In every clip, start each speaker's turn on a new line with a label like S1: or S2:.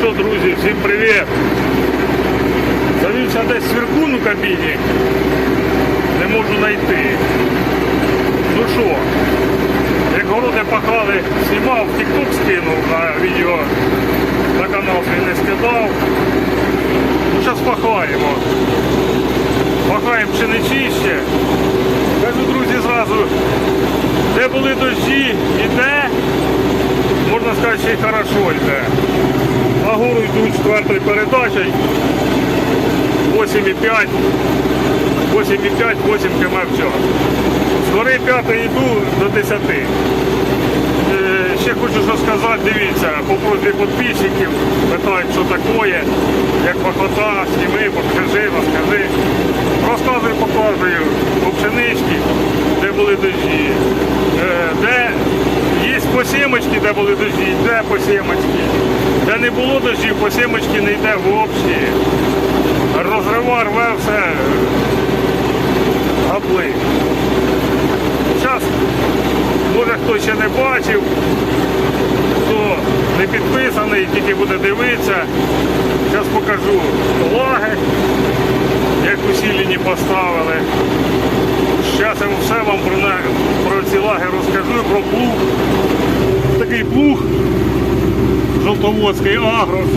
S1: що, друзі, всім привіт! Завівся десь сверкун у кабіні. Не можу знайти. Ну що, як городи пахали, знімав, TikTok скинув на відео, на канал свій не скидав. Ну, зараз пахаємо. Пахаємо пшеничище. Кажу, друзі, зразу, де були дощі, іде, можна сказати, ще й хорошо йде. На гору йдуть четвертою передачею. 8,5, 8,5, 8 км в час. З гори 5 йду до 10. Е, Ще хочу що сказати, дивіться, по просьбі підписчиків, питають, що таке, як пахота, сніми, покажи, розкажи. Розказую, показую по пшеничці, де були дожді, Е, де є посімочки, де були дожді, йде посімочки. Не було дождів, посімочки не йде взагалі. Розрива рве все. Гаплик. Зараз, може хто ще не бачив, хто не підписаний, тільки буде дивитися. Зараз покажу лаги, як усілені поставили. Зараз я все вам про, про ці лаги розкажу, про плуг. Такий плуг Жовтоводський Агрос.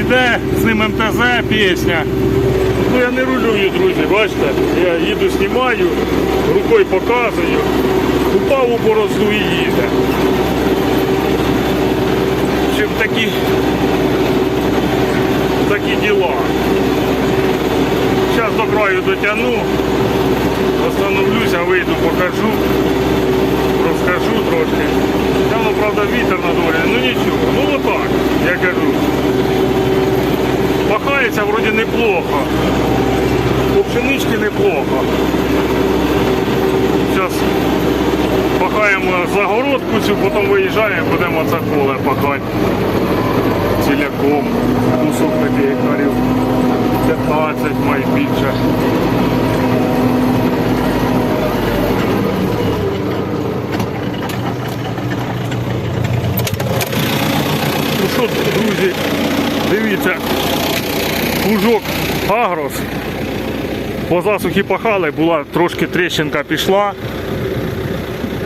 S1: Іде з ним МТЗ пісня. Ну я не рулюю, друзі, бачите? Я їду, знімаю, рукою показую, упав у борозду і їде. Чим такі, такі діла. Зараз до краю дотягну, остановлюся, вийду, покажу, розкажу трошки. Там, правда, вітер на дворі, ну нічого, ну отак, я кажу. Пахається вроді неплохо. По пшенички неплохо. Зараз пахаємо загородку цю, потім виїжджаємо, будемо це поле пахати ціляком. Кусок такий гектарів 15, май більше. Ну що, друзі, дивіться, плужок Агрос. По засухі пахали, була трошки тріщинка пішла.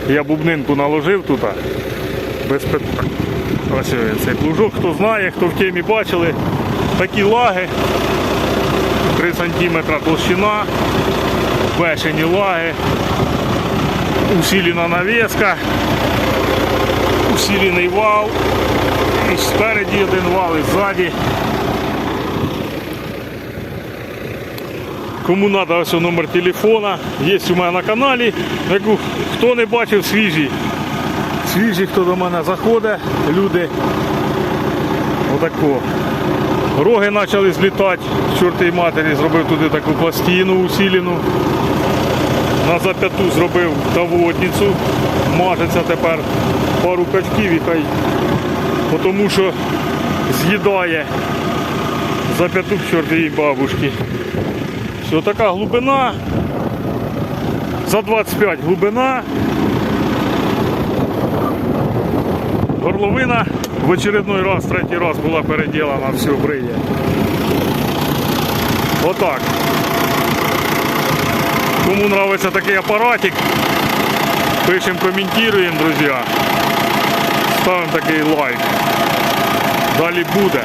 S1: Я бубнинку наложив тут. Без питань. Ось цей плужок, хто знає, хто в темі бачили, такі лаги. 3 см толщина, бешені лаги, усилена навеска, усилений вал, і спереді один вал, і ззаді. Кому треба, ось номер телефона. Є у мене на каналі. Яку хто не бачив свіжі. Свіжі, хто до мене заходить, люди. Отако. Роги почали злітати. Чортій матері зробив туди таку пластину усилену. На зап'яту зробив таводницю. Мажеться тепер пару качків і хай. Тому що з'їдає зап'яту к чортій бабушки. Все, така глибина. За 25 глибина. Горловина в очередной раз, третій раз була переділена, все бриє. Отак. Кому нравиться такий апаратик, пишемо, коментуємо, друзі. Ставимо такий лайк. Далі буде.